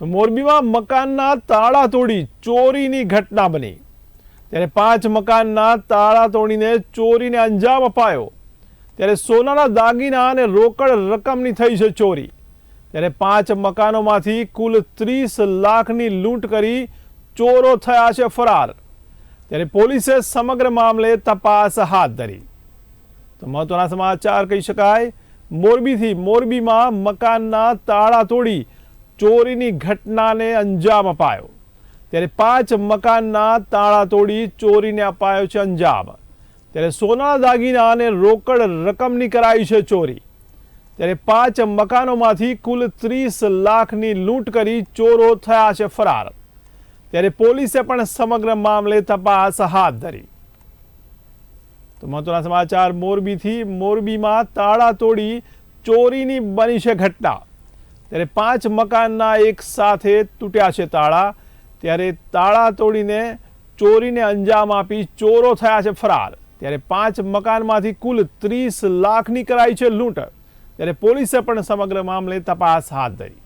તો મોરબીમાં મકાનના તાળા તોડી ચોરીની ઘટના બની. ત્યારે પાંચ મકાનના તાળા તોડીને ચોરીને અંજામ અપાયો. ત્યારે સોનાના દાગીના અને રોકડ રકમની થઈ છે ચોરી. ત્યારે પાંચ મકાનોમાંથી કુલ ત્રીસ લાખની લૂંટ કરી ચોરો થયા છે ફરાર. ત્યારે પોલીસે સમગ્ર મામલે તપાસ હાથ ધરી. તો મહત્વના સમાચાર કહી શકાય, મોરબીથી મોરબીમાં મકાનના તાળા તોડી ચોરીની ઘટનાને અંજામ અપાયો. ત્યારે પાંચ મકાનના તાળા તોડી ચોરીને અપાયો છે અંજામ. ત્યારે સોનાના દાગીના અને રોકડ રકમની કરાઈ છે ચોરી. ત્યારે પાંચ મકાનોમાંથી કુલ ત્રીસ લાખની લૂંટ કરી ચોરો થયા છે ફરાર. ત્યારે પોલીસે પણ સમગ્ર મામલે તપાસ હાથ ધરી. તો મહત્વના સમાચાર મોરબીથી, મોરબીમાં તાળા તોડી ચોરીની બની છે ઘટના. ત્યારે પાંચ મકાનના એક સાથે તૂટ્યા છે તાળા. ત્યારે તાળા તોડીને ચોરીને અંજામ આપી ચોરો થયા છે ફરાર. ત્યારે પાંચ મકાનમાંથી કુલ ત્રીસ લાખની કરાઈ છે લૂંટ. ત્યારે પોલીસે પણ સમગ્ર મામલે તપાસ હાથ ધરી.